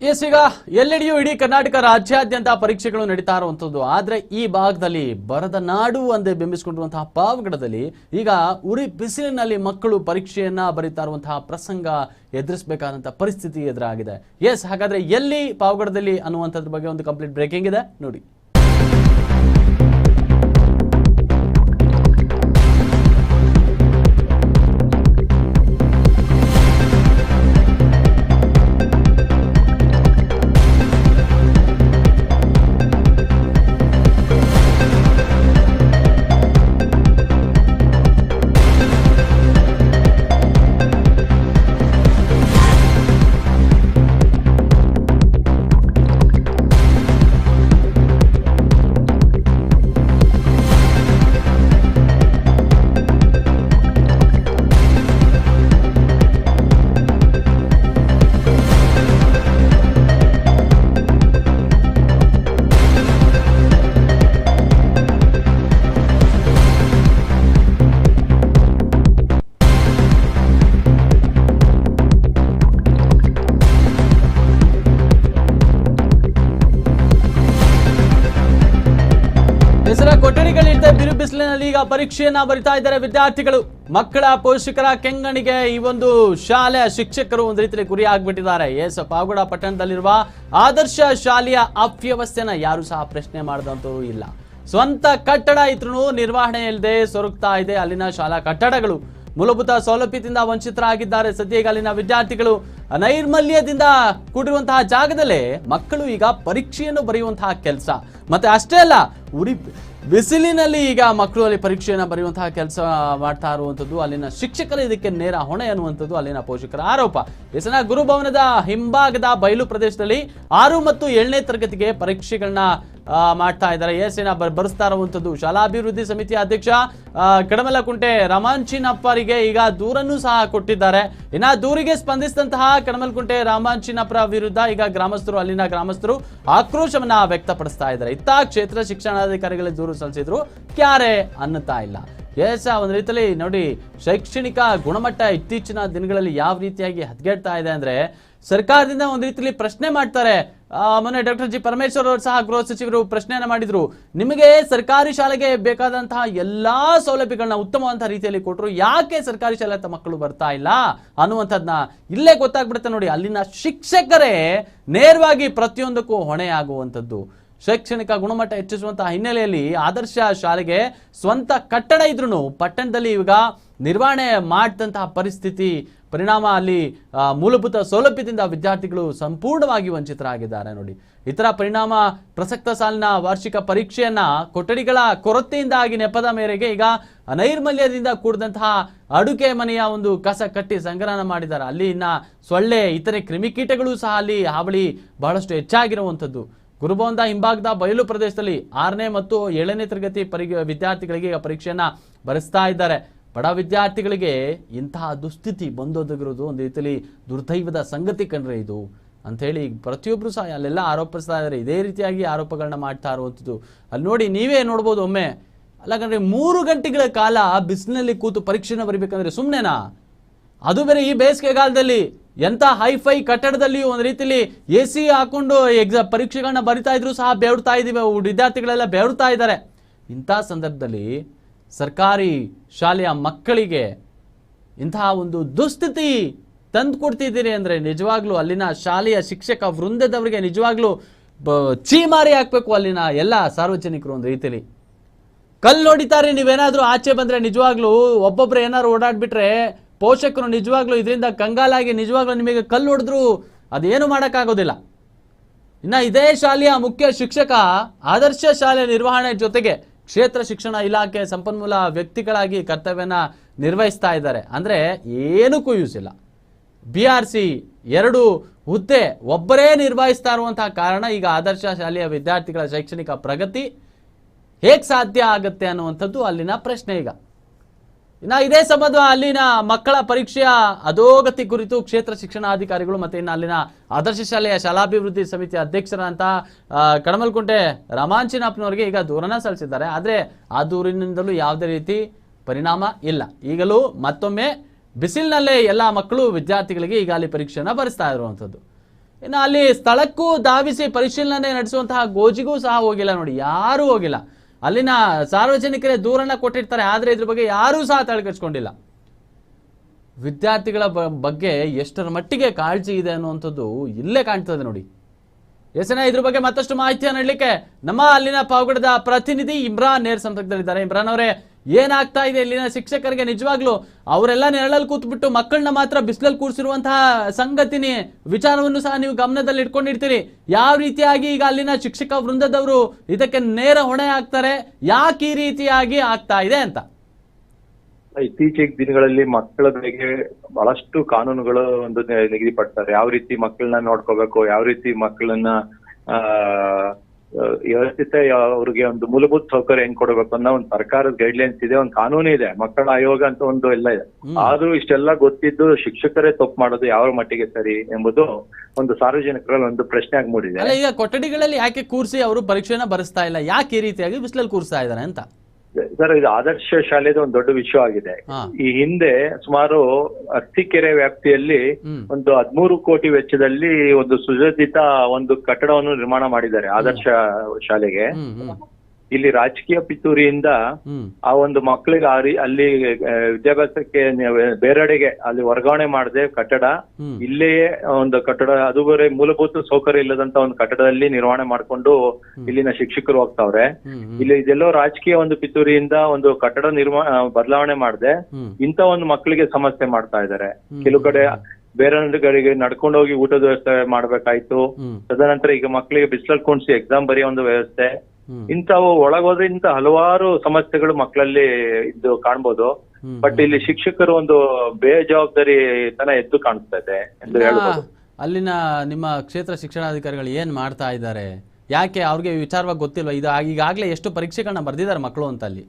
S, ಈಗ ಎಲ್ಲೆಡೆಯೂ ಇಡೀ ಕರ್ನಾಟಕ ರಾಜ್ಯಾದ್ಯಂತ ಪರೀಕ್ಷೆಗಳು ನಡೀತಾ ಇರುವಂಥದ್ದು. ಆದರೆ ಈ ಭಾಗದಲ್ಲಿ ಬರದ ನಾಡು ಅಂದೇ ಬಿಂಬಿಸಿಕೊಂಡಿರುವಂತಹ ಪಾವಗಡದಲ್ಲಿ ಈಗ ಉರಿ ಬಿಸಿಲಿನಲ್ಲಿ ಮಕ್ಕಳು ಪರೀಕ್ಷೆಯನ್ನ ಬರೀತಾ ಇರುವಂತಹ ಪ್ರಸಂಗ ಎದುರಿಸಬೇಕಾದಂತಹ ಪರಿಸ್ಥಿತಿ ಎದುರಾಗಿದೆ. ಎಸ್, ಹಾಗಾದ್ರೆ ಎಲ್ಲಿ ಪಾವಗಡದಲ್ಲಿ ಅನ್ನುವಂಥದ್ರ ಬಗ್ಗೆ ಒಂದು ಕಂಪ್ಲೀಟ್ ಬ್ರೇಕಿಂಗ್ ಇದೆ. ನೋಡಿ. ಪರೀಕ್ಷೆಯನ್ನ ಬರಿತಾ ಇದ್ದಾರೆ ವಿದ್ಯಾರ್ಥಿಗಳು. ಮಕ್ಕಳ ಪೋಷಕರ ಕೆಂಗಣಿಗೆ ಈ ಒಂದು ಶಾಲೆಯ ಶಿಕ್ಷಕರು ಒಂದು ರೀತಿಯಲ್ಲಿ ಗುರಿ ಆಗ್ಬಿಟ್ಟಿದ್ದಾರೆ. ಎಸ್ ಪಾವಗಡ ಪಟ್ಟಣದಲ್ಲಿರುವ ಆದರ್ಶ ಶಾಲೆಯ ಅವ್ಯವಸ್ಥೆನ ಯಾರು ಸಹ ಪ್ರಶ್ನೆ ಮಾಡಿದಂತೂ ಇಲ್ಲ. ಸ್ವಂತ ಕಟ್ಟಡ ಇದ್ರೂ ನಿರ್ವಹಣೆ ಇಲ್ಲದೆ ಸೊರಗ್ತಾ ಇದೆ. ಅಲ್ಲಿನ ಶಾಲಾ ಕಟ್ಟಡಗಳು ಮೂಲಭೂತ ಸೌಲಭ್ಯದಿಂದ ವಂಚಿತರಾಗಿದ್ದಾರೆ. ಸದ್ಯ ಅಲ್ಲಿನ ವಿದ್ಯಾರ್ಥಿಗಳು ನೈರ್ಮಲ್ಯದಿಂದ ಕೂಡಿರುವಂತಹ ಜಾಗದಲ್ಲೇ ಮಕ್ಕಳು ಈಗ ಪರೀಕ್ಷೆಯನ್ನು ಬರೆಯುವಂತಹ ಕೆಲಸ. ಮತ್ತೆ ಅಷ್ಟೇ ಅಲ್ಲ ಉರಿ ಬಿಸಿಲಿನಲ್ಲಿ ಈಗ ಮಕ್ಕಳು ಅಲ್ಲಿ ಪರೀಕ್ಷೆಯನ್ನು ಬರೆಯುವಂತಹ ಕೆಲಸ ಮಾಡ್ತಾ ಇರುವಂಥದ್ದು ಅಲ್ಲಿನ ಶಿಕ್ಷಕರು ಇದಕ್ಕೆ ನೇರ ಹೊಣೆ ಅನ್ನುವಂಥದ್ದು, ಅಲ್ಲಿನ ಪೋಷಕರ ಆರೋಪ. ಎಸನ ಗುರುಭವನದ ಹಿಂಭಾಗದ ಬಯಲು ಪ್ರದೇಶದಲ್ಲಿ ಆರು ಮತ್ತು ಏಳನೇ ತರಗತಿಗೆ ಪರೀಕ್ಷೆಗಳನ್ನ ಮಾಡ್ತಾ ಇದ್ದಾರೆ. ಎಸ್ ಏನ ಬರ್- ಬರೆಸ್ತಾ ಇರುವಂಥದ್ದು ಶಾಲಾಭಿವೃದ್ಧಿ ಸಮಿತಿ ಅಧ್ಯಕ್ಷ ಕಡಮಲಕುಂಟೆ ರಾಮಾಂಚಿನಪ್ಪರಿಗೆ ಈಗ ದೂರನ್ನು ಸಹ ಕೊಟ್ಟಿದ್ದಾರೆ. ಇನ್ನ ದೂರಿಗೆ ಸ್ಪಂದಿಸಿದಂತಹ ಕಡಮಲಕುಂಟೆ ರಾಮಾಂಚಿನಪ್ಪರ ವಿರುದ್ಧ ಈಗ ಗ್ರಾಮಸ್ಥರು, ಅಲ್ಲಿನ ಗ್ರಾಮಸ್ಥರು ಆಕ್ರೋಶವನ್ನ ವ್ಯಕ್ತಪಡಿಸ್ತಾ ಇದ್ದಾರೆ. ಇತ್ತ ಕ್ಷೇತ್ರ ಶಿಕ್ಷಣಾಧಿಕಾರಿಗಳಿಗೆ ದೂರು ಸಲ್ಲಿಸಿದ್ರು. ಕ್ಯಾರೆ ಅನ್ನುತ್ತಾ ಇಲ್ಲ. ಎಸ್ ಒಂದು ರೀತಿಯಲ್ಲಿ ನೋಡಿ, ಶೈಕ್ಷಣಿಕ ಗುಣಮಟ್ಟ ಇತ್ತೀಚಿನ ದಿನಗಳಲ್ಲಿ ಯಾವ ರೀತಿಯಾಗಿ ಹದಗೆಡ್ತಾ ಇದೆ ಅಂದ್ರೆ ಸರ್ಕಾರದಿಂದ ಒಂದು ರೀತಿಯಲ್ಲಿ ಪ್ರಶ್ನೆ ಮಾಡ್ತಾರೆ. ಮೊನ್ನೆ ಡಾಕ್ಟರ್ ಜಿ ಪರಮೇಶ್ವರ್ ಅವರು ಸಹ ಗೃಹ ಸಚಿವರು ಪ್ರಶ್ನೆಯನ್ನ ಮಾಡಿದ್ರು. ನಿಮಗೆ ಸರ್ಕಾರಿ ಶಾಲೆಗೆ ಬೇಕಾದಂತಹ ಎಲ್ಲಾ ಸೌಲಭ್ಯಗಳನ್ನ ಉತ್ತಮವಂತಹ ರೀತಿಯಲ್ಲಿ ಕೊಟ್ಟರು ಯಾಕೆ ಸರ್ಕಾರಿ ಶಾಲೆ ಮಕ್ಕಳು ಬರ್ತಾ ಇಲ್ಲ? ಅನ್ನುವಂಥದ್ನ ಇಲ್ಲೇ ಗೊತ್ತಾಗ್ಬಿಡುತ್ತೆ ನೋಡಿ. ಅಲ್ಲಿನ ಶಿಕ್ಷಕರೇ ನೇರವಾಗಿ ಪ್ರತಿಯೊಂದಕ್ಕೂ ಹೊಣೆ ಆಗುವಂಥದ್ದು ಶೈಕ್ಷಣಿಕ ಗುಣಮಟ್ಟ ಹೆಚ್ಚಿಸುವಂತಹ ಹಿನ್ನೆಲೆಯಲ್ಲಿ ಆದರ್ಶ ಶಾಲೆಗೆ ಸ್ವಂತ ಕಟ್ಟಡ ಇದ್ರೂ ಪಟ್ಟಣದಲ್ಲಿ ಈಗ ನಿರ್ವಹಣೆ ಮಾಡಿದಂತಹ ಪರಿಸ್ಥಿತಿ ಪರಿಣಾಮ ಅಲ್ಲಿ ಮೂಲಭೂತ ಸೌಲಭ್ಯದಿಂದ ವಿದ್ಯಾರ್ಥಿಗಳು ಸಂಪೂರ್ಣವಾಗಿ ವಂಚಿತರಾಗಿದ್ದಾರೆ ನೋಡಿ. ಇತರ ಪರಿಣಾಮ ಪ್ರಸಕ್ತ ಸಾಲಿನ ವಾರ್ಷಿಕ ಪರೀಕ್ಷೆಯನ್ನ ಕೊಠಡಿಗಳ ಕೊರತೆಯಿಂದಾಗಿ ನೆಪದ ಮೇರೆಗೆ ಈಗ ನೈರ್ಮಲ್ಯದಿಂದ ಕೂಡಿದಂತಹ ಅಡುಗೆ ಮನೆಯ ಒಂದು ಕಸ ಕಟ್ಟಿ ಸಂಗ್ರಹಣ ಮಾಡಿದ್ದಾರೆ. ಅಲ್ಲಿ ಇನ್ನ ಸೊಳ್ಳೆ, ಇತರೆ ಕ್ರಿಮಿಕೀಟಗಳು ಸಹ ಅಲ್ಲಿ ಹಾವಳಿ ಬಹಳಷ್ಟು ಹೆಚ್ಚಾಗಿರುವಂಥದ್ದು. ಗುರುಭವನದ ಹಿಂಭಾಗದ ಬಯಲು ಪ್ರದೇಶದಲ್ಲಿ ಆರನೇ ಮತ್ತು ಏಳನೇ ತರಗತಿ ಪರಿ, ವಿದ್ಯಾರ್ಥಿಗಳಿಗೆ ಈಗ ಪರೀಕ್ಷೆಯನ್ನ ಬರೆಸ್ತಾ ಇದ್ದಾರೆ. ಬಡ ವಿದ್ಯಾರ್ಥಿಗಳಿಗೆ ಇಂತಹ ದುಸ್ಥಿತಿ ಬಂದೊದಗಿರೋದು ಒಂದು ರೀತಿಯಲ್ಲಿ ದುರ್ದೈವದ ಸಂಗತಿ ಕಂಡ್ರೆ ಇದು ಅಂಥೇಳಿ ಪ್ರತಿಯೊಬ್ಬರು ಸಹ ಅಲ್ಲೆಲ್ಲ ಆರೋಪಿಸ್ತಾ ಇದ್ದಾರೆ. ಇದೇ ರೀತಿಯಾಗಿ ಆರೋಪಗಳನ್ನ ಮಾಡ್ತಾ ಇರುವಂಥದ್ದು. ಅಲ್ಲಿ ನೋಡಿ ನೀವೇ ನೋಡ್ಬೋದು ಒಮ್ಮೆ. ಅಲ್ಲ ಕಂಡ್ರೆ ಮೂರು ಗಂಟೆಗಳ ಕಾಲ ಬಿಸಿಲಿನಲ್ಲಿ ಕೂತು ಪರೀಕ್ಷೆನ ಬರಿಬೇಕಂದ್ರೆ ಸುಮ್ಮನೆನಾ ಅದು ಬೇರೆ ಈ ಬೇಸಿಗೆಗಾಲದಲ್ಲಿ ಎಂತ ಹೈಫೈ ಕಟ್ಟಡದಲ್ಲಿ ಒಂದು ರೀತಿಲಿ ಎ ಸಿ ಹಾಕೊಂಡು ಎಕ್ಸಾಮ್ ಪರೀಕ್ಷೆಗಳನ್ನ ಬರಿತಾ ಇದ್ರು ಸಹ ಬೇವ್ತಾ ಇದೀವಿ ವಿದ್ಯಾರ್ಥಿಗಳೆಲ್ಲ ಬೇವ್ತಾ ಇದ್ದಾರೆ. ಇಂಥ ಸಂದರ್ಭದಲ್ಲಿ ಸರ್ಕಾರಿ ಶಾಲೆಯ ಮಕ್ಕಳಿಗೆ ಇಂತಹ ಒಂದು ದುಸ್ಥಿತಿ ತಂದು ಕೊಡ್ತಿದ್ದೀರಿ ಅಂದ್ರೆ ನಿಜವಾಗ್ಲೂ ಅಲ್ಲಿನ ಶಾಲೆಯ ಶಿಕ್ಷಕ ವೃಂದದವರಿಗೆ ನಿಜವಾಗ್ಲೂ ಚೀಮಾರಿ ಹಾಕ್ಬೇಕು ಅಲ್ಲಿನ ಎಲ್ಲ ಸಾರ್ವಜನಿಕರು ಒಂದು ರೀತಿಲಿ. ಕಲ್ಲು ನೋಡಿತಾರೆ, ನೀವೇನಾದರೂ ಆಚೆ ಬಂದರೆ ನಿಜವಾಗ್ಲೂ ಒಬ್ಬೊಬ್ಬರು ಏನಾದ್ರು ಓಡಾಡ್ಬಿಟ್ರೆ ಪೋಷಕರು ನಿಜವಾಗ್ಲೂ ಇದರಿಂದ ಕಂಗಾಲಾಗಿ ನಿಜವಾಗ್ಲೂ ನಿಮಗೆ ಕಲ್ಲು ಹೊಡೆದ್ರು ಅದೇನು ಮಾಡೋಕ್ಕಾಗೋದಿಲ್ಲ. ಇನ್ನು ಇದೇ ಶಾಲೆಯ ಮುಖ್ಯ ಶಿಕ್ಷಕ ಆದರ್ಶ ಶಾಲೆ ನಿರ್ವಹಣೆ ಜೊತೆಗೆ ಕ್ಷೇತ್ರ ಶಿಕ್ಷಣ ಇಲಾಖೆ ಸಂಪನ್ಮೂಲ ವ್ಯಕ್ತಿಗಳಾಗಿ ಕರ್ತವ್ಯನ ನಿರ್ವಹಿಸ್ತಾ ಇದ್ದಾರೆ. ಅಂದರೆ ಏನಕ್ಕೂ ಯೂಸ್ ಇಲ್ಲ. ಬಿ ಆರ್ ಸಿ ಎರಡು ಹುದ್ದೆ ಒಬ್ಬರೇ ನಿರ್ವಹಿಸ್ತಾ ಇರುವಂತಹ ಕಾರಣ ಈಗ ಆದರ್ಶ ಶಾಲೆಯ ವಿದ್ಯಾರ್ಥಿಗಳ ಶೈಕ್ಷಣಿಕ ಪ್ರಗತಿ ಹೇಗೆ ಸಾಧ್ಯ ಆಗುತ್ತೆ ಅನ್ನುವಂಥದ್ದು ಅಲ್ಲಿನ ಪ್ರಶ್ನೆ ಈಗ. ಇನ್ನ ಇದೇ ಸಂಬಂಧ ಅಲ್ಲಿನ ಮಕ್ಕಳ ಪರೀಕ್ಷೆಯ ಅಧೋಗತಿ ಕುರಿತು ಕ್ಷೇತ್ರ ಶಿಕ್ಷಣಾಧಿಕಾರಿಗಳು ಮತ್ತೆ ಇನ್ನು ಅಲ್ಲಿನ ಆದರ್ಶ ಶಾಲೆಯ ಶಾಲಾಭಿವೃದ್ಧಿ ಸಮಿತಿ ಅಧ್ಯಕ್ಷರಂತ ಕಡಮಲ್ಕುಂಟೆ ರಮಾಂಚಿನಾಪ್ನವರಿಗೆ ಈಗ ದೂರನ ಸಲ್ಲಿಸಿದ್ದಾರೆ. ಆದರೆ ಆ ದೂರಿನಿಂದಲೂ ಯಾವುದೇ ರೀತಿ ಪರಿಣಾಮ ಇಲ್ಲ. ಈಗಲೂ ಮತ್ತೊಮ್ಮೆ ಬಿಸಿಲಿನಲ್ಲೇ ಎಲ್ಲ ಮಕ್ಕಳು ವಿದ್ಯಾರ್ಥಿಗಳಿಗೆ ಈಗ ಅಲ್ಲಿ ಪರೀಕ್ಷೆಯನ್ನು ಬರೆಸ್ತಾ ಇರುವಂಥದ್ದು ಇನ್ನು ಅಲ್ಲಿ ಸ್ಥಳಕ್ಕೂ ಧಾವಿಸಿ ಪರಿಶೀಲನೆ ನಡೆಸುವಂತಹ ಗೋಜಿಗೂ ಸಹ ಹೋಗಿಲ್ಲ ನೋಡಿ, ಯಾರೂ ಹೋಗಿಲ್ಲ. ಅಲ್ಲಿನ ಸಾರ್ವಜನಿಕರೇ ದೂರನ್ನ ಕೊಟ್ಟಿರ್ತಾರೆ, ಆದರೆ ಇದ್ರ ಬಗ್ಗೆ ಯಾರೂ ಸಹ ತಲೆಕೆಡ್ಸ್ಕೊಂಡಿಲ್ಲ. ವಿದ್ಯಾರ್ಥಿಗಳ ಬಗ್ಗೆ ಎಷ್ಟರ ಮಟ್ಟಿಗೆ ಕಾಳಜಿ ಇದೆ ಅನ್ನುವಂಥದ್ದು ಇಲ್ಲೇ ಕಾಣ್ತದೆ ನೋಡಿ. ಎಸನ ಇದ್ರ ಬಗ್ಗೆ ಮತ್ತಷ್ಟು ಮಾಹಿತಿಯನ್ನು ನೀಡಲಿಕ್ಕೆ ನಮ್ಮ ಅಲ್ಲಿನ ಪಾವಗಡದ ಪ್ರತಿನಿಧಿ ಇಮ್ರಾನ್ ನೇರ್ ಸಂಪರ್ಕದಲ್ಲಿದ್ದಾರೆ. ಇಮ್ರಾನ್ ಅವರೇ ಏನಾಗ್ತಾ ಇದೆ ಇಲ್ಲಿನ ಶಿಕ್ಷಕರಿಗೆ ನಿಜವಾಗ್ಲೂ ಅವರೆಲ್ಲ ನೆರಳಲ್ಲಿ ಕೂತ್ಬಿಟ್ಟು ಮಕ್ಕಳನ್ನ ಮಾತ್ರ ಬಿಸಿಲಲ್ಲಿ ಕೂರಿಸಿರುವಂತಹ ಸಂಗತಿನಿ, ವಿಚಾರವನ್ನು ಸಹ ನೀವು ಗಮನದಲ್ಲಿ ಇಟ್ಕೊಂಡಿರ್ತೀರಿ. ಯಾವ ರೀತಿಯಾಗಿ ಈಗ ಅಲ್ಲಿನ ಶಿಕ್ಷಕ ವೃಂದದವರು ಇದಕ್ಕೆ ನೇರ ಹೊಣೆ ಆಗ್ತಾರೆ, ಯಾಕೆ ಈ ರೀತಿಯಾಗಿ ಆಗ್ತಾ ಇದೆ ಅಂತ? ಇತ್ತೀಚೆಗೆ ದಿನಗಳಲ್ಲಿ ಮಕ್ಕಳ ಬಗ್ಗೆ ಬಹಳಷ್ಟು ಕಾನೂನುಗಳು ಒಂದು ನಿಗದಿಪಡ್ತಾರೆ. ಯಾವ ರೀತಿ ಮಕ್ಕಳನ್ನ ನೋಡ್ಕೋಬೇಕು, ಯಾವ ರೀತಿ ಮಕ್ಕಳನ್ನ ವ್ಯವಸ್ಥಿತ ಅವ್ರಿಗೆ ಒಂದು ಮೂಲಭೂತ ಸೌಕರ್ಯ ಹೆಂಗ್ ಕೊಡಬೇಕು ಅನ್ನೋ ಒಂದು ಸರ್ಕಾರದ ಗೈಡ್ ಲೈನ್ಸ್ ಇದೆ ಒಂದು ಕಾನೂನು ಇದೆ. ಮಕ್ಕಳ ಆಯೋಗ ಅಂತ ಒಂದು ಎಲ್ಲ ಇದೆ. ಆದ್ರೂ ಇಷ್ಟೆಲ್ಲ ಗೊತ್ತಿದ್ದು ಶಿಕ್ಷಕರೇ ತಪ್ಪು ಮಾಡೋದು ಯಾವ ಮಟ್ಟಿಗೆ ಸರಿ ಎಂಬುದು ಒಂದು ಸಾರ್ವಜನಿಕರಲ್ಲಿ ಒಂದು ಪ್ರಶ್ನೆ ಆಗಿ ಮೂಡಿದೆ ಈಗ ಕೊಠಡಿಗಳಲ್ಲಿ ಯಾಕೆ ಕೂರಿಸಿ ಅವರು ಪರೀಕ್ಷೆನ ಬರೆಸ್ತಾ ಇಲ್ಲ? ಯಾಕೆ ಈ ರೀತಿಯಾಗಿ ಬಿಸಿಲಲ್ಲಿ ಕೂರಿಸ್ತಾ ಇದ್ದಾರೆ ಅಂತ? ಸರ್ ಇದು ಆದರ್ಶ ಶಾಲೆದು ಒಂದು ದೊಡ್ಡ ವಿಷಯ ಆಗಿದೆ. ಈ ಹಿಂದೆ ಸುಮಾರು ಅರ್ತಿಕೆರೆ ವ್ಯಾಪ್ತಿಯಲ್ಲಿ ಒಂದು ಹದ್ಮೂರು ಕೋಟಿ ವೆಚ್ಚದಲ್ಲಿ ಒಂದು ಸುಸಜ್ಜಿತ ಒಂದು ಕಟ್ಟಡವನ್ನು ನಿರ್ಮಾಣ ಮಾಡಿದ್ದಾರೆ ಆದರ್ಶ ಶಾಲೆಗೆ. ಇಲ್ಲಿ ರಾಜಕೀಯ ಪಿತೂರಿಯಿಂದ ಆ ಒಂದು ಮಕ್ಕಳಿಗೆ ಅಲ್ಲಿ ವಿದ್ಯಾಭ್ಯಾಸಕ್ಕೆ ಬೇರೆಡೆಗೆ ಅಲ್ಲಿ ವರ್ಗಾವಣೆ ಮಾಡದೆ ಕಟ್ಟಡ ಇಲ್ಲೇ ಇಲ್ಲಿಯೇ ಒಂದು ಕಟ್ಟಡ ಅದು ಬೇರೆ ಮೂಲಭೂತ ಸೌಕರ್ಯ ಇಲ್ಲದಂತ ಒಂದು ಕಟ್ಟಡದಲ್ಲಿ ನಿರ್ವಹಣೆ ಮಾಡ್ಕೊಂಡು ಇಲ್ಲಿನ ಶಿಕ್ಷಕರು ಹೋಗ್ತಾವ್ರೆ. ಇಲ್ಲಿ ಇದೆಲ್ಲೋ ರಾಜಕೀಯ ಒಂದು ಪಿತೂರಿಯಿಂದ ಒಂದು ಕಟ್ಟಡ ನಿರ್ಮಾಣ ಬದಲಾವಣೆ ಮಾಡದೆ ಇಂತ ಒಂದು ಮಕ್ಕಳಿಗೆ ಸಮಸ್ಯೆ ಮಾಡ್ತಾ ಇದ್ದಾರೆ. ಕೆಲವು ಕಡೆ ಬೇರೆ ಕಡೆಗೆ ನಡ್ಕೊಂಡು ಹೋಗಿ ಊಟದ ವ್ಯವಸ್ಥೆ ಮಾಡ್ಬೇಕಾಯ್ತು. ತದನಂತರ ಈಗ ಮಕ್ಕಳಿಗೆ ಬಿಸಿಲಲ್ಲಿ ಕುಣಿಸಿ ಎಕ್ಸಾಮ್ ಬರೆಯೋ ಒಂದು ವ್ಯವಸ್ಥೆ. ಇಂಥವು ಒಳಗೋದ್ರೆ ಇಂಥ ಹಲವಾರು ಸಮಸ್ಯೆಗಳು ಮಕ್ಕಳಲ್ಲಿ ಇದ್ದು ಕಾಣ್ಬೋದು. ಬಟ್ ಇಲ್ಲಿ ಶಿಕ್ಷಕರು ಒಂದು ಬೇಜವಾಬ್ದಾರಿ ತನ ಎದ್ದು ಕಾಣಿಸ್ತಾ ಇದೆ ಎಂದು ಹೇಳ್ಬೋದು. ಅಲ್ಲಿನ ನಿಮ್ಮ ಕ್ಷೇತ್ರ ಶಿಕ್ಷಣಾಧಿಕಾರಿಗಳು ಏನ್ ಮಾಡ್ತಾ ಇದ್ದಾರೆ? ಯಾಕೆ ಅವ್ರಿಗೆ ವಿಚಾರವಾಗಿ ಗೊತ್ತಿಲ್ವಾ? ಇದು ಈಗಾಗಲೇ ಎಷ್ಟು ಪರೀಕ್ಷೆಗಳನ್ನ ಬರ್ದಿದ್ದಾರೆ ಮಕ್ಕಳು ಅಂತ ಅಲ್ಲಿ.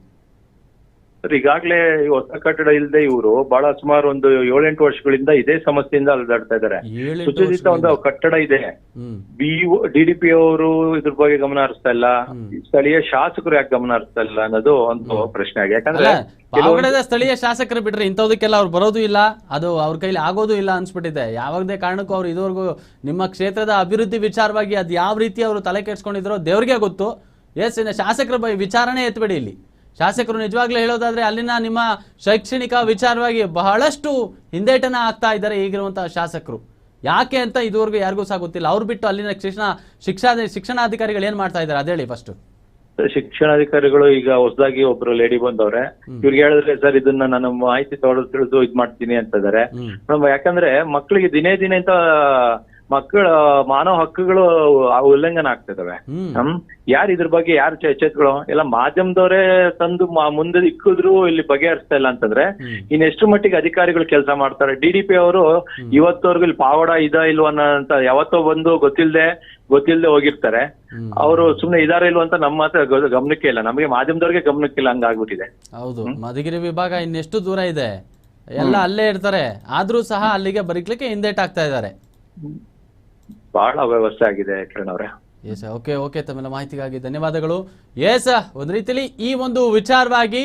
ಸರ್ ಈಗಾಗಲೇ ಹೊಸ ಕಟ್ಟಡ ಇಲ್ಲದೆ ಇವರು ಬಹಳ ಸುಮಾರು ಒಂದು ಏಳೆಂಟು ವರ್ಷಗಳಿಂದ ಇದೇ ಸಮಸ್ಯೆಯಿಂದ ಅಲ್ದಾಡ್ತಾ ಇದ್ದಾರೆ. ಸುಚಿತ ಒಂದು ಕಟ್ಟಡ ಇದೆ. ಬಿಒ ಡಿಡಿಪಿ ಅವರು ಇದ್ರ ಬಗ್ಗೆ ಗಮನ ಹರಿಸ್ತಾ ಇಲ್ಲ. ಸ್ಥಳೀಯ ಶಾಸಕರು ಯಾಕೆ ಗಮನ ಹರಿಸ್ತಾ ಇಲ್ಲ ಅನ್ನೋದು ಒಂದು ಪ್ರಶ್ನೆ ಆಗಿದೆ. ಯಾಕಂದ್ರೆ ಪಾವಗಡದ ಸ್ಥಳೀಯ ಶಾಸಕರು ಬಿಟ್ರೆ ಇಂಥದಕ್ಕೆಲ್ಲ ಅವ್ರು ಬರೋದು ಇಲ್ಲ. ಅದು ಅವ್ರ ಕೈಲಿ ಆಗೋದು ಇಲ್ಲ ಅನ್ಸ್ಬಿಟ್ಟಿದೆ. ಯಾವಾಗದೇ ಕಾರಣಕ್ಕೂ ಅವ್ರು ಇದುವರೆಗೂ ನಿಮ್ಮ ಕ್ಷೇತ್ರದ ಅಭಿವೃದ್ಧಿ ವಿಚಾರವಾಗಿ ಅದು ಯಾವ ರೀತಿ ಅವರು ತಲೆ ಕೆಡ್ಸ್ಕೊಂಡಿದ್ರು ದೇವ್ರಿಗೆ ಗೊತ್ತು. ಎಸ್ ಶಾಸಕರ ಬಗ್ಗೆ ವಿಚಾರಣೆ ಎತ್ಬೇಡಿ ಇಲ್ಲಿ. ಶಾಸಕರು ನಿಜವಾಗ್ಲೂ ಹೇಳೋದಾದ್ರೆ ಅಲ್ಲಿನ ನಿಮ್ಮ ಶೈಕ್ಷಣಿಕ ವಿಚಾರವಾಗಿ ಬಹಳಷ್ಟು ಹಿಂದೇಟನ ಆಗ್ತಾ ಇದ್ದಾರೆ ಈಗಿರುವಂತಹ ಶಾಸಕರು. ಯಾಕೆ ಅಂತ ಇದುವರೆಗೂ ಯಾರಿಗೂ ಸಹ ಗೊತ್ತಿಲ್ಲ. ಅವ್ರು ಬಿಟ್ಟು ಅಲ್ಲಿನ ಶಿಕ್ಷಣ ಶಿಕ್ಷಾ ಶಿಕ್ಷಣಾಧಿಕಾರಿಗಳು ಏನ್ ಮಾಡ್ತಾ ಇದ್ದಾರೆ? ಅದೇಳಿ ಫಸ್ಟ್ ಶಿಕ್ಷಣಾಧಿಕಾರಿಗಳು ಈಗ ಹೊಸದಾಗಿ ಒಬ್ರು ಲೇಡಿ ಬಂದವ್ರೆ. ಇವ್ರಿಗೆ ಹೇಳಿದ್ರೆ ಸರ್ ಇದನ್ನ ನಾನು ಮಾಹಿತಿ ತಗೊಳ್ಳೋದು ತಿಳಿದು ಇದ್ ಮಾಡ್ತೀನಿ ಅಂತ ಇದಾರೆ ಯಾಕಂದ್ರೆ ಮಕ್ಕಳಿಗೆ ದಿನೇ ದಿನೇ ಅಂತ ಮಕ್ಕಳ ಮಾನವ ಹಕ್ಕುಗಳು ಉಲ್ಲಂಘನೆ ಆಗ್ತಿದಾವೆ. ಹ್ಮ್. ಹ್ಮ್? ಯಾರು ಇದ್ರ ಬಗ್ಗೆ ಯಾರು ಎಚ್ಚೆತ್ಗಳು ಎಲ್ಲ ಮಾಧ್ಯಮದವರೇ ತಂದು ಮುಂದೆ ಇಕ್ಕಿದ್ರು ಇಲ್ಲಿ ಬಗೆಹರಿಸ್ತಾ ಇಲ್ಲ ಅಂತಂದ್ರೆ ಇನ್ ಎಷ್ಟು ಮಟ್ಟಿಗೆ ಅಧಿಕಾರಿಗಳು ಕೆಲಸ ಮಾಡ್ತಾರೆ? ಡಿ ಡಿ ಪಿ ಅವರು ಇವತ್ತವರೆಗೂ ಇಲ್ಲಿ ಪಾವಡ ಇದ ಇಲ್ವ ಅಂತ ಯಾವತ್ತೋ ಬಂದು ಗೊತ್ತಿಲ್ಲದೆ ಗೊತ್ತಿಲ್ಲದೆ ಹೋಗಿರ್ತಾರೆ. ಅವರು ಸುಮ್ನೆ ಇದಾರೆ ಇಲ್ವ ಅಂತ ನಮ್ಮ ಮಾತ್ರ ಗಮನಕ್ಕೆ ಇಲ್ಲ. ನಮಗೆ ಮಾಧ್ಯಮದವ್ರಿಗೆ ಗಮನಕ್ಕಿಲ್ಲ ಹಂಗಾಗ್ಬಿಟ್ಟಿದೆ. ಹೌದು. ಮಧುಗಿರಿ ವಿಭಾಗ ಇನ್ನೆಷ್ಟು ದೂರ ಇದೆ? ಎಲ್ಲ ಅಲ್ಲೇ ಇರ್ತಾರೆ. ಆದ್ರೂ ಸಹ ಅಲ್ಲಿಗೆ ಬರಿಕ್ಲಿಕ್ಕೆ ಹಿಂದೇಟ್ ಆಗ್ತಾ ಇದ್ದಾರೆ. ಬಹಳ ವ್ಯವಸ್ಥೆ ಆಗಿದೆ ಕಿರಣ್ ಅವರೇ. ಎಸ್ ಓಕೆ ಓಕೆ ತಮ್ಮೆಲ್ಲ ಮಾಹಿತಿಗಾಗಿ ಧನ್ಯವಾದಗಳು. ಎಸ್ ಒಂದು ರೀತಿಯಲ್ಲಿ ಈ ಒಂದು ವಿಚಾರವಾಗಿ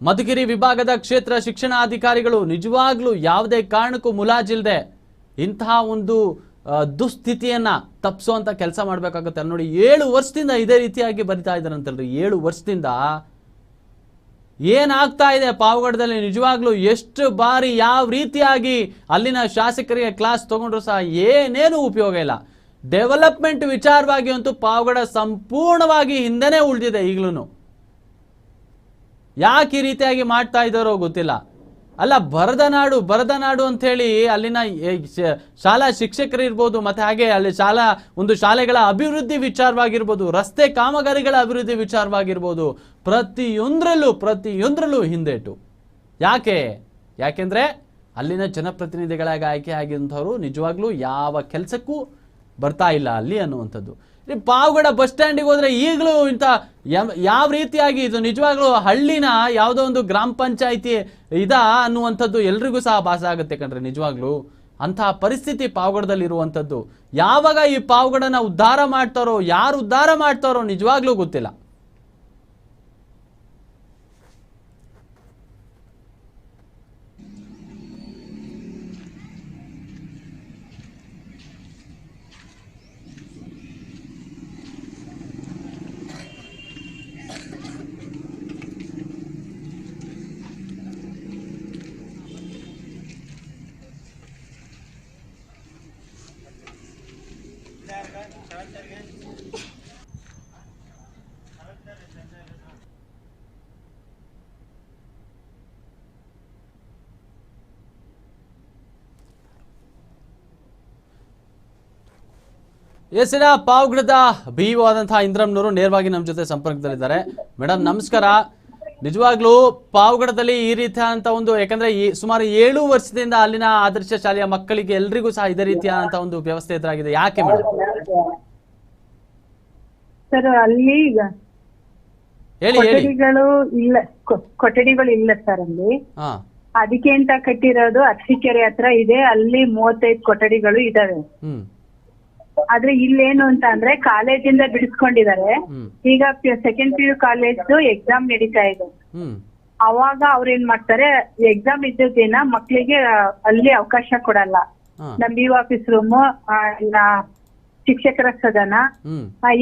ಮಧುಗಿರಿ ವಿಭಾಗದ ಕ್ಷೇತ್ರ ಶಿಕ್ಷಣಾಧಿಕಾರಿಗಳು ನಿಜವಾಗ್ಲೂ ಯಾವುದೇ ಕಾರಣಕ್ಕೂ ಮುಲಾಜಿಲ್ದೆ ಇಂತಹ ಒಂದು ದುಸ್ಥಿತಿಯನ್ನ ತಪ್ಪಿಸುವಂತ ಕೆಲಸ ಮಾಡ್ಬೇಕಾಗುತ್ತೆ. ನೋಡಿ, ಏಳು ವರ್ಷದಿಂದ ಇದೇ ರೀತಿಯಾಗಿ ಬರಿತಾ ಇದ್ದಾರಂತಲ್ರಿ. ಏಳು ವರ್ಷದಿಂದ ಏನಾಗ್ತಾ ಇದೆ ಪಾವಗಡದಲ್ಲಿ? ನಿಜವಾಗ್ಲೂ ಎಷ್ಟು ಬಾರಿ ಯಾವ ರೀತಿಯಾಗಿ ಅಲ್ಲಿನ ಶಾಸಕರಿಗೆ ಕ್ಲಾಸ್ ತಗೊಂಡ್ರು ಸಹ ಏನೇನು ಉಪಯೋಗ ಇಲ್ಲ. ಡೆವಲಪ್ಮೆಂಟ್ ವಿಚಾರವಾಗಿ ಅಂತೂ ಪಾವಗಡ ಸಂಪೂರ್ಣವಾಗಿ ಹಿಂದೆನೇ ಉಳಿದಿದೆ ಈಗಲೂ ಯಾಕೆ ಈ ರೀತಿಯಾಗಿ ಮಾಡ್ತಾ ಇದ್ದಾರೋ ಗೊತ್ತಿಲ್ಲ. ಅಲ್ಲ, ಬರದ ನಾಡು ಬರದ ನಾಡು ಅಂತ ಹೇಳಿ ಅಲ್ಲಿನ ಶಾಲಾ ಶಿಕ್ಷಕರು ಇರ್ಬೋದು, ಮತ್ತೆ ಹಾಗೆ ಅಲ್ಲಿ ಶಾಲಾ, ಒಂದು ಶಾಲೆಗಳ ಅಭಿವೃದ್ಧಿ ವಿಚಾರವಾಗಿರ್ಬೋದು, ರಸ್ತೆ ಕಾಮಗಾರಿಗಳ ಅಭಿವೃದ್ಧಿ ವಿಚಾರವಾಗಿರ್ಬೋದು, ಪ್ರತಿಯೊಂದರಲ್ಲೂ ಪ್ರತಿಯೊಂದರಲ್ಲೂ ಹಿಂದೇಟು. ಯಾಕೆ? ಯಾಕೆಂದ್ರೆ ಅಲ್ಲಿನ ಜನಪ್ರತಿನಿಧಿಗಳಾಗಿ ಆಯ್ಕೆ ಆಗಿರುವಂಥವ್ರು ನಿಜವಾಗ್ಲೂ ಯಾವ ಕೆಲಸಕ್ಕೂ ಬರ್ತಾ ಇಲ್ಲ ಅಲ್ಲಿ ಅನ್ನುವಂಥದ್ದು. ಪಾವಗಡ ಬಸ್ ಸ್ಟ್ಯಾಂಡಿಗೆ ಹೋದ್ರೆ ಈಗಲೂ ಇಂಥ ಯಾವ ರೀತಿಯಾಗಿ ಇದು ನಿಜವಾಗ್ಲೂ ಹಳ್ಳಿನ ಯಾವುದೋ ಒಂದು ಗ್ರಾಮ ಪಂಚಾಯಿತಿ ಇದ ಅನ್ನುವಂಥದ್ದು ಎಲ್ರಿಗೂ ಸಹ ಭಾಸ ಆಗುತ್ತೆ ಕಣ್ರಿ, ನಿಜವಾಗ್ಲೂ. ಅಂತಹ ಪರಿಸ್ಥಿತಿ ಪಾವಗಡದಲ್ಲಿ ಇರುವಂಥದ್ದು ಯಾವಾಗ ಈ ಪಾವಗಡನ ಉದ್ಧಾರ ಮಾಡ್ತಾರೋ, ಯಾರು ಉದ್ಧಾರ ಮಾಡ್ತಾರೋ ನಿಜವಾಗ್ಲೂ ಗೊತ್ತಿಲ್ಲ. ಎಸಿನ ಪಾವಗಡದ ಬಿಇಒ ಆದಂತಹ ಇಂದ್ರಮ್ನವರು ನೇರವಾಗಿ ನಮ್ಮ ಜೊತೆ ಸಂಪರ್ಕದಲ್ಲಿದ್ದಾರೆ. ಮೇಡಮ್ ನಮಸ್ಕಾರ. ನಿಜವಾಗ್ಲೂ ಪಾವಗಡದಲ್ಲಿ ಈ ರೀತಿಯಾದಂಥ ಒಂದು ಯಾಕಂದ್ರೆ ಈ ಸುಮಾರು ಏಳು ವರ್ಷದಿಂದ ಅಲ್ಲಿನ ಆದರ್ಶ ಶಾಲೆಯ ಮಕ್ಕಳಿಗೆ ಎಲ್ರಿಗೂ ಸಹ ಇದೇ ರೀತಿಯಾದಂತಹ ಒಂದು ವ್ಯವಸ್ಥೆ ಎದುರಾಗಿದೆ. ಯಾಕೆ ಮೇಡಮ್ ಸರ್ ಅಲ್ಲಿ ಈಗ ಹೇಳಿ ಹೇಳಿ. ಕೊಠಡಿಗಳು ಇಲ್ಲ ಕೊ- ಕೊಠಡಿಗಳು ಇಲ್ಲ ಸರ್ ಅಲ್ಲಿ. ಹಾ. ಅದಕ್ಕೆ ಅಂತ ಕಟ್ಟಿರೋದು ಅರಸೀಕೆರೆ ಹತ್ರ ಇದೆ. ಅಲ್ಲಿ ಮೂವತ್ತೈದು ಕೊಠಡಿಗಳು ಇದಾವೆ. ಹ್ಮ್. ಆದ್ರೆ ಇಲ್ಲೇನು ಅಂತ ಅಂದ್ರೆ ಕಾಲೇಜಿಂದ ಬಿಡಿಸ್ಕೊಂಡಿದ್ದಾರೆ. ಈಗ second P U college exam ನಡೀತಾ ಇದೆ. ಅವಾಗ ಅವ್ರ ಏನ್ ಮಾಡ್ತಾರೆ ಎಕ್ಸಾಮ್ ಇದ್ದ ದಿನ ಮಕ್ಳಿಗೆ ಅಲ್ಲಿ ಅವಕಾಶ ಕೊಡಲ್ಲ. ನಮ್ ಬಿ ಆಫೀಸ್ ರೂಮ್ ಇಲ್ಲ ಶಿಕ್ಷಕರ ಸದನ.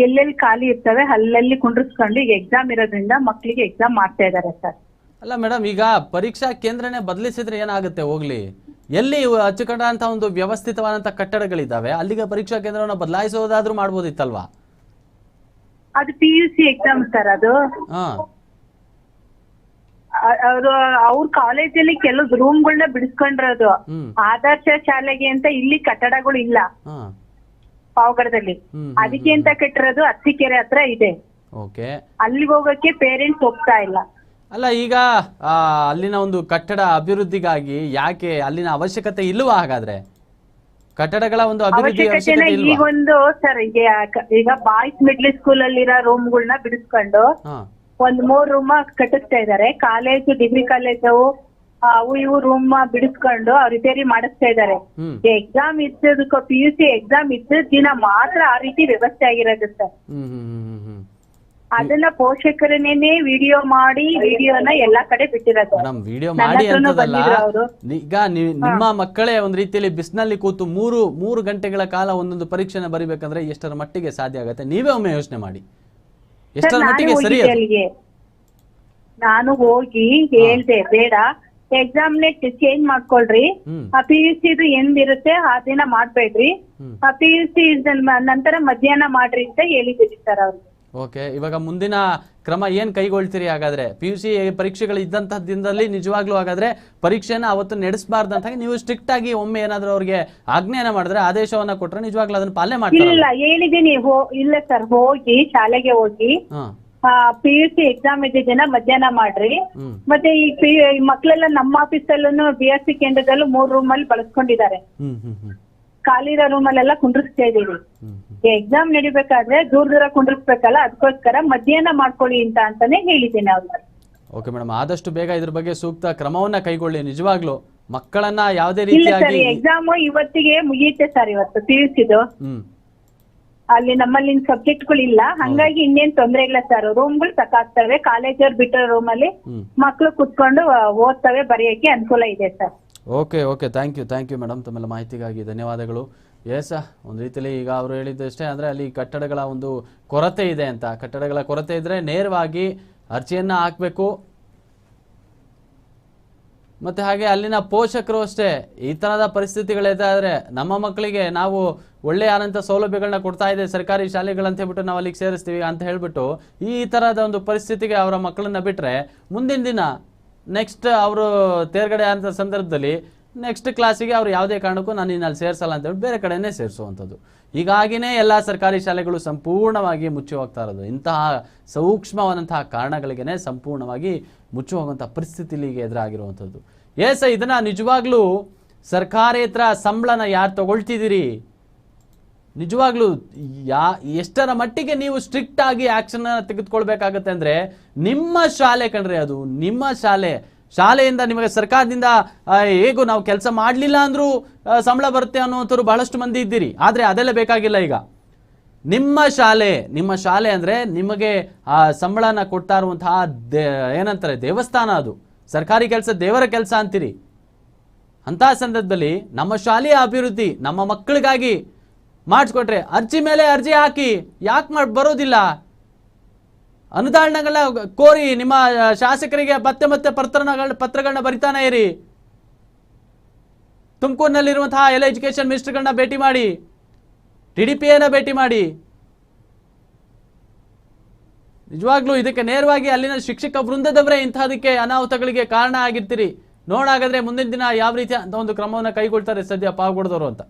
ಎಲ್ಲೆಲ್ಲಿ ಖಾಲಿ ಇರ್ತವೆ ಅಲ್ಲಲ್ಲಿ ಕುಂಡ್ರಿಸ್ಕೊಂಡು ಈಗ ಎಕ್ಸಾಮ್ ಇರೋದ್ರಿಂದ ಮಕ್ಳಿಗೆ ಎಕ್ಸಾಮ್ ಮಾಡ್ತಾ ಇದಾರೆ ಸರ್. ಅಲ್ಲ ಮೇಡಮ್ ಈಗ ಪರೀಕ್ಷಾ ಕೇಂದ್ರನೇ ಬದಲಿಸಿದ್ರೆ ಏನಾಗುತ್ತೆ ಹೋಗ್ಲಿ? ಎಲ್ಲಿ ಅಚ್ಚುಕಟ್ಟಾದಂಥ ಒಂದು ವ್ಯವಸ್ಥಿತವಾದಂಥ ಕಟ್ಟಡಗಳಿದ್ದಾವೆ ಅಲ್ಲಿಗೆ ಪರೀಕ್ಷಾ ಕೇಂದ್ರವನ್ನು ಬದಲಾಯಿಸೋದಾದ್ರೂ ಮಾಡ್ಬೋದಿತ್ತಲ್ವಾ? ಅದು P U C exam sir ಅದು. ಅವ್ರು ಅವ್ರ ಕಾಲೇಜಲ್ಲಿ ಕೆಲವು ರೂಮ್ಗಳನ್ನ ಬಿಡಿಸ್ಕೊಂಡಿರೋದು. ಆದರ್ಶ ಶಾಲೆಗೆ ಅಂತ ಇಲ್ಲಿ ಕಟ್ಟಡಗಳು ಇಲ್ಲ. ಪಾವಗಡದಲ್ಲಿ. ಅದಕ್ಕೆ ಅಂತ ಕಟ್ಟಿರೋದು ಅತ್ತಿಕೆರೆ ಹತ್ರ ಇದೆ. ಓಕೆ. ಅಲ್ಲಿಗೆ ಹೋಗಕ್ಕೆ ಪೇರೆಂಟ್ಸ್ ಹೋಗ್ತಾ ಇಲ್ಲ. ಅಲ್ಲ ಈಗ ಅಲ್ಲಿನ ಒಂದು ಕಟ್ಟಡ ಅಭಿವೃದ್ಧಿಗಾಗಿ ಯಾಕೆ ಅಲ್ಲಿನ ಅವಶ್ಯಕತೆ ಇಲ್ಲವ ಹಾಗಾದ್ರೆ? ಕಟ್ಟಡಗಳ ಒಂದು ಅಭಿವೃದ್ಧಿ ಅವಶ್ಯಕತೆನ ಅವಶ್ಯಕತೆ ಇಲ್ವಾ? ಈಗೊಂದು ಸರ್ ಈಗ ಈಗ ಬಾಯ್ಸ್ ಮಿಡ್ಲ್ ಸ್ಕೂಲ್ ಅಲ್ಲಿರೋ ರೂಮ್ಗಳನ್ನ ಬಿಡಿಸ್ಕೊಂಡು ಹಾ. ಒಂದ್ ಮೂರ್ ರೂಮ್ ಕಟ್ಟಿಸ್ತಾ ಇದಾರೆ. ಕಾಲೇಜು ಡಿಗ್ರಿ ಕಾಲೇಜು ಅವು ಇವು ರೂಮ್ ಬಿಡಿಸ್ಕೊಂಡು ಅವ್ರು ರಿಪೇರಿ ಮಾಡಿಸ್ತಾ ಇದಾರೆ. ಹ್ಮ್. ಎಕ್ಸಾಮ್ ಇದ್ದದಕ್ಕೆ ಪಿ ಯು ಸಿ ಎಕ್ಸಾಮ್ ಇದ್ದ ದಿನ ಮಾತ್ರ ಆ ರೀತಿ ವ್ಯವಸ್ಥೆ ಆಗಿರೋದು ಸರ್. ಹ್ಮ್ ಹ್ಮ್ ಹ್ಮ್ ಹ್ಮ್ ಹ್ಮ್. ಅದನ್ನ ಪೋಷಕರನ್ನೇ ವಿಡಿಯೋ ಮಾಡಿ ವಿಡಿಯೋನ ಎಲ್ಲಾ ಕಡೆ ಬಿಟ್ಟಿರೋದು. ಮೇಡಮ್ ವಿಡಿಯೋ ಮಾಡಿ ಅಂತದಲ್ಲ ಈಗ ನಿಮ್ಮ ಮಕ್ಕಳೇ ಒಂದ್ ರೀತಿಯಲ್ಲಿ ಬಿಸಿನಲ್ಲಿ ಕೂತು ಮೂರು ಮೂರು ಗಂಟೆಗಳ ಕಾಲ ಒಂದೊಂದು ಪರೀಕ್ಷೆನ ಬರಿಬೇಕಂದ್ರೆ ಎಷ್ಟರ ಮಟ್ಟಿಗೆ ಸಾಧ್ಯ ಆಗುತ್ತೆ? ನೀವೇ ಒಮ್ಮೆ ಯೋಚನೆ ಮಾಡಿ. ಎಷ್ಟರ ನಾನು ಮಟ್ಟಿಗೆ ಸರಿ ನಾನು ಹೋಗಿ ಹೇಳ್ದೆ ಬೇಡ. ಎಕ್ಸಾಮ್ ನೇ ಚೇಂಜ್ ಮಾಡ್ಕೊಳ್ರಿ. ಆ ಪಿ ಯು ಸಿ ಎಂದಿರುತ್ತೆ ಆ ದಿನ ಮಾಡ್ಬೇಡ್ರಿ. ಪಿ ಯು ಸಿ ನಂತರ ಮಧ್ಯಾಹ್ನ ಮಾಡ್ರಿ ಅಂತ ಹೇಳಿ ಸರ್ ಅವ್ರಿಗೆ. ಓಕೆ ಇವಾಗ ಮುಂದಿನ ಕ್ರಮ ಏನು ಕೈಗೊಳ್ತೀರಿ ಹಾಗಾದ್ರೆ? ಪಿ ಯು ಸಿ ಪರೀಕ್ಷೆಗಳು ಇದ್ದಂಥ ದಿನದಲ್ಲಿ ನಿಜವಾಗ್ಲೂ ಹಾಗಾದ್ರೆ ಪರೀಕ್ಷೆನ ಅವತ್ತು ನಡೆಸಬಾರ್ದಂತ ನೀವು ಸ್ಟ್ರಿಕ್ಟ್ ಆಗಿ ಒಮ್ಮೆ ಏನಾದರೂ ಅವ್ರಿಗೆ ಆಜ್ಞೆಯನ್ನ ಮಾಡಿದ್ರೆ ಆದೇಶವನ್ನ ಕೊಟ್ಟರೆ ನಿಜವಾಗ್ಲೂ ಅದನ್ನ ಪಾಲನೆ ಮಾಡ್ತಾರೆ ಇಲ್ಲ ಹೇಳಿದೀನಿ ಹೋ ಇಲ್ಲ ಸರ್ ಹೋಗಿ ಶಾಲೆಗೆ ಹೋಗಿ. ಪಿ ಯು ಸಿ ಎಕ್ಸಾಮ್ ಇದ್ದಿದ್ದೀನ ಮಧ್ಯಾಹ್ನ ಮಾಡ್ರಿ. ಮತ್ತೆ ಈ ಪಿ ಮಕ್ಕಳೆಲ್ಲ ನಮ್ಮ ಆಫೀಸಲ್ಲೂ ಬಿ ಎಸ್ ಸಿ ಕೇಂದ್ರದಲ್ಲೂ ಮೂರ್ ರೂಮ್ ಅಲ್ಲಿ ಬಳಸ್ಕೊಂಡಿದ್ದಾರೆ. ಖಾಲಿ ಇರೋ ರೂಮಲ್ಲೆಲ್ಲ ಕುಂಡ್ರಿಸ್ತಾ ಇದೀವಿ ಎಕ್ಸಾಮ್ ನಡಿಬೇಕಾದ್ರೆ ದೂರ ದೂರ ಕುಂಡ್ರಿಸ್ಬೇಕಲ್ಲ ಅದಕ್ಕೋಸ್ಕರ ಮಧ್ಯಾಹ್ನ ಮಾಡ್ಕೊಳ್ಳಿ ಅಂತ ಅಂತಾನೆ ಹೇಳಿದ್ದೇನೆ ಅವ್ರ ಓಕೆ ಮೇಡಮ್ ಆದಷ್ಟು ಬೇಗ ಇದ್ರ ಬಗ್ಗೆ ಸೂಕ್ತ ಕ್ರಮವನ್ನ ಕೈಗೊಳ್ಳಿ. ನಿಜವಾಗ್ಲೂ ಮಕ್ಕಳನ್ನ ಯಾವ್ದೇ ಇಲ್ಲ ಸರ್ ರೀತಿಯಾಗಿ ಎಕ್ಸಾಮ್ ಇವತ್ತಿಗೆ ಮುಗಿಯುತ್ತೆ ಸರ್ ಇವತ್ತು ತಿಳಿಸಿದ್ರು ಯು ಸಿದು ಹ್ಮ್. ಅಲ್ಲಿ ನಮ್ಮಲ್ಲಿ ಸಬ್ಜೆಕ್ಟ್ಗಳು ಇಲ್ಲ ಹಂಗಾಗಿ ಇನ್ನೇನ್ ತೊಂದ್ರೆ ಇಲ್ಲ ಸರ್. ರೂಮ್ಗಳು ಸಾಕಾಗ್ತವೆ ಕಾಲೇಜವ್ರು ಬಿಟ್ಟಿರೋ ರೂಮ್ ಅಲ್ಲಿ ಹ್ಮ್. ಮಕ್ಳು ಕುತ್ಕೊಂಡು ಆ, ಓದ್ತವೆ ಬರೆಯಕ್ಕೆ ಅನುಕೂಲ ಇದೆ sir. Okay okay. Thank you thank you madam ತಮ್ಮೆಲ್ಲ ಮಾಹಿತಿಗಾಗಿ ಧನ್ಯವಾದಗಳು. ಎಸ್ ಒಂದು ರೀತಿಯಲ್ಲಿ ಈಗ ಅವರು ಹೇಳಿದ್ದಷ್ಟೇ ಅಂದರೆ ಅಲ್ಲಿ ಕಟ್ಟಡಗಳ ಒಂದು ಕೊರತೆ ಇದೆ ಅಂತ. ಕಟ್ಟಡಗಳ ಕೊರತೆ ಇದ್ದರೆ ನೇರವಾಗಿ ಅರ್ಜಿಯನ್ನು ಹಾಕಬೇಕು. ಮತ್ತು ಹಾಗೆ ಅಲ್ಲಿನ ಪೋಷಕರು ಅಷ್ಟೇ, ಈ ಥರದ ಪರಿಸ್ಥಿತಿಗಳಿದ್ದಾದರೆ ನಮ್ಮ ಮಕ್ಕಳಿಗೆ ನಾವು ಒಳ್ಳೆಯ ಆದಂಥ ಸೌಲಭ್ಯಗಳನ್ನ ಕೊಡ್ತಾ ಇದೆ, ಸರ್ಕಾರಿ ಶಾಲೆಗಳಂತ ಹೇಳ್ಬಿಟ್ಟು ನಾವು ಅಲ್ಲಿಗೆ ಸೇರಿಸ್ತೀವಿ ಅಂತ ಹೇಳ್ಬಿಟ್ಟು ಈ ಥರದ ಒಂದು ಪರಿಸ್ಥಿತಿಗೆ ಅವರ ಮಕ್ಕಳನ್ನ ಬಿಟ್ಟರೆ ಮುಂದಿನ ದಿನ ನೆಕ್ಸ್ಟ್ ಅವರು ತೇರ್ಗಡೆ ಆದ ಸಂದರ್ಭದಲ್ಲಿ ನೆಕ್ಸ್ಟ್ ಕ್ಲಾಸಿಗೆ ಅವ್ರು ಯಾವುದೇ ಕಾರಣಕ್ಕೂ ನಾನು ಇನ್ನಲ್ಲಿ ಸೇರಿಸಲ್ಲ ಅಂತ ಹೇಳಿ ಬೇರೆ ಕಡೆನೇ ಸೇರಿಸುವಂಥದ್ದು. ಹೀಗಾಗಿಯೇ ಎಲ್ಲ ಸರ್ಕಾರಿ ಶಾಲೆಗಳು ಸಂಪೂರ್ಣವಾಗಿ ಮುಚ್ಚಿ ಹೋಗ್ತಾ ಇರೋದು. ಇಂತಹ ಸೂಕ್ಷ್ಮವಾದಂತಹ ಕಾರಣಗಳಿಗೇ ಸಂಪೂರ್ಣವಾಗಿ ಮುಚ್ಚಿ ಹೋಗುವಂಥ ಪರಿಸ್ಥಿತಿಲಿ ಈಗ ಎದುರಾಗಿರುವಂಥದ್ದು. ಏಸ ಇದನ್ನು ನಿಜವಾಗ್ಲೂ ಸರ್ಕಾರೇತರ ಸಂಬಳನ ಯಾರು ತಗೊಳ್ತಿದ್ದೀರಿ? ನಿಜವಾಗ್ಲೂ ಯಾ, ಎಷ್ಟರ ಮಟ್ಟಿಗೆ ನೀವು ಸ್ಟ್ರಿಕ್ಟ್ ಆಗಿ ಆಕ್ಷನ್ ತೆಗೆದುಕೊಳ್ಬೇಕಾಗತ್ತೆ ಅಂದ್ರೆ ನಿಮ್ಮ ಶಾಲೆ ಕಣ್ರಿ ಅದು, ನಿಮ್ಮ ಶಾಲೆ. ಶಾಲೆಯಿಂದ ನಿಮಗೆ ಸರ್ಕಾರದಿಂದ ಹೇಗೂ ನಾವು ಕೆಲಸ ಮಾಡಲಿಲ್ಲ ಅಂದ್ರೂ ಸಂಬಳ ಬರುತ್ತೆ ಅನ್ನುವಂಥವ್ರು ಬಹಳಷ್ಟು ಮಂದಿ ಇದ್ದೀರಿ. ಆದರೆ ಅದೆಲ್ಲ ಬೇಕಾಗಿಲ್ಲ ಈಗ. ನಿಮ್ಮ ಶಾಲೆ ನಿಮ್ಮ ಶಾಲೆ ಅಂದರೆ ನಿಮಗೆ, ಆ, ಸಂಬಳನ ಕೊಡ್ತಾ ಇರುವಂತಹ ಏನಂತಾರೆ, ದೇವಸ್ಥಾನ ಅದು. ಸರ್ಕಾರಿ ಕೆಲಸ ದೇವರ ಕೆಲಸ ಅಂತೀರಿ. ಅಂತಹ ಸಂದರ್ಭದಲ್ಲಿ ನಮ್ಮ ಶಾಲೆಯ ಅಭಿವೃದ್ಧಿ ನಮ್ಮ ಮಕ್ಕಳಿಗಾಗಿ ಮಾಡಿಸ್ಕೊಟ್ರೆ ಅರ್ಜಿ ಮೇಲೆ ಅರ್ಜಿ ಹಾಕಿ, ಯಾಕೆ ಮಾಡಿ, ಬರೋದಿಲ್ಲ? ಅನುದಾನಗಳನ್ನ ಕೋರಿ ನಿಮ್ಮ ಶಾಸಕರಿಗೆ ಮತ್ತೆ ಮತ್ತೆ ಪತ್ರಗಳ ಪತ್ರಗಳನ್ನ ಬರಿತಾನೆ ಇರಿ. ತುಮಕೂರಿನಲ್ಲಿರುವಂತಹ ಎಲ್ಲ ಎಜುಕೇಶನ್ ಮಿನಿಸ್ಟರ್ಗಳನ್ನ ಭೇಟಿ ಮಾಡಿ. ಟಿ ಡಿ ಪಿ ಭೇಟಿ ಮಾಡಿ. ನಿಜವಾಗ್ಲೂ ಇದಕ್ಕೆ ನೇರವಾಗಿ ಅಲ್ಲಿನ ಶಿಕ್ಷಕ ವೃಂದದವರೇ ಇಂತಹದಕ್ಕೆ ಅನಾಹುತಗಳಿಗೆ ಕಾರಣ ಆಗಿರ್ತೀರಿ. ನೋಡಾಗಾದ್ರೆ ಮುಂದಿನ ದಿನ ಯಾವ ರೀತಿಯ ಅಂತ ಒಂದು ಕ್ರಮವನ್ನ ಕೈಗೊಳ್ತಾರೆ ಸದ್ಯ ಪಾವಗಡದವರು ಅಂತ.